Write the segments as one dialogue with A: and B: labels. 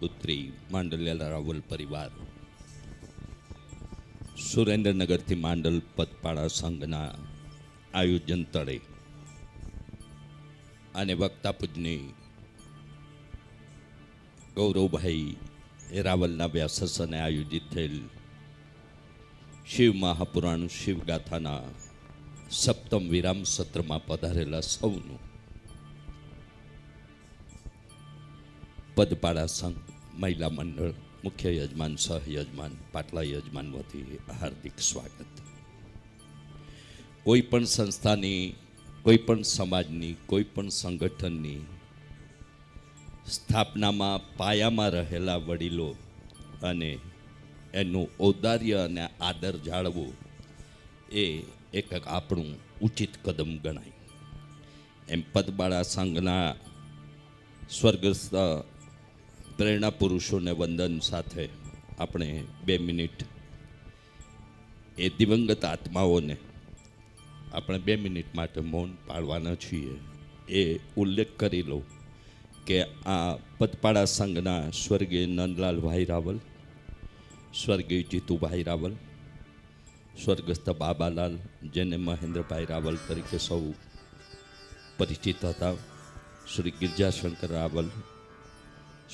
A: પુત્રી માંડલિયા રાવલ પરિવાર. સુરેન્દ્રનગરથી માંડલ પદપાડા સંઘના આયોજન તળે. અને વક્તા પૂજની ગૌરવભાઈ રાવલના વ્યાસસને આયોજિત થયેલ શિવ મહાપુરાણ શિવગાથાના સપ્તમ વિરામ સત્રમાં પધારેલા સૌનું. પદપાડા સંઘ. મહિલા મંડળ, મુખ્ય યજમાન, સહ યજમાન, પાટલા યજમાન વતી હાર્દિક સ્વાગત. કોઈ પણ સંસ્થાની, કોઈ પણ સમાજની, કોઈ પણ સંગઠનની સ્થાપનામાં પાયામાં રહેલા વડીલો અને એનું ઔદાર્ય અને આદર જાળવવું એ એક આપણું ઉચિત કદમ ગણાય. એમ પદબાળા સંઘના સ્વર્ગસ્થ પ્રેરણા પુરુષોને વંદન સાથે આપણે બે મિનિટ એ દિવંગત આત્માઓને આપણે બે મિનિટ માટે મૌન પાડવાના છીએ. એ ઉલ્લેખ કરી લઉં કે આ પદપાડા સંઘના સ્વર્ગીય નંદલાલ ભાઈ રાવલ, સ્વર્ગીય જીતુભાઈ રાવલ, સ્વર્ગસ્થ બાબાલાલ, જેને મહેન્દ્રભાઈ રાવલ તરીકે સૌ પરિચિત હતા, શ્રી ગિરજાશંકર રાવલ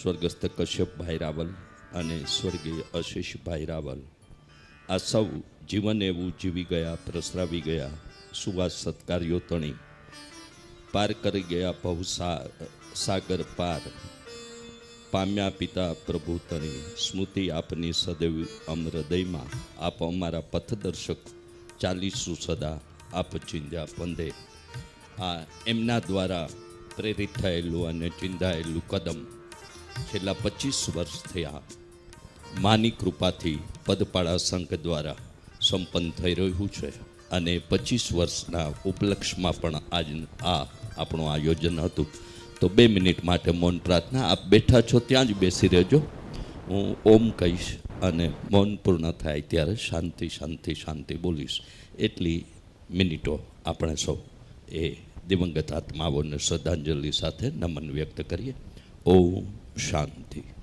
A: સ્વર્ગસ્થ કશ્યપભાઈ રાવલ અને સ્વર્ગીય આશીષભાઈ રાવલ. આ સૌ જીવન એવું જીવી ગયા, પ્રસરાવી ગયા, સુવાસ સત્કાર્યો તણી. પાર કરી ગયા બહુ સાગર પાર. પામ્યા પિતા પ્રભુ તણી. સ્મૃતિ આપની સદૈવ અમૃદયમાં આપ અમારા પથદર્શક ચાલીસું સદા આપ ચિંધ્યા પંદે આ એમના દ્વારા પ્રેરિત થયેલું અને ચિંધાયેલું કદમ છેલ્લા પચીસ વર્ષ થયા માની કૃપાથી પદપાળા સંઘ દ્વારા સંપન્ન થઈ રહ્યું છે અને પચીસ વર્ષના ઉપલક્ષમાં પણ આજ આ આપણું આયોજન હતું. તો બે મિનિટ માટે મૌન પ્રાર્થના, આપ બેઠા છો ત્યાં જ બેસી રહેજો. હું ઓમ કહીશ અને મૌન પૂર્ણ થાય ત્યારે શાંતિ શાંતિ શાંતિ બોલીશ. એટલી મિનિટો આપણે સૌ એ દિવંગત આત્માઓને શ્રદ્ધાંજલિ સાથે નમન વ્યક્ત કરીએ. ઓમ શાંતિ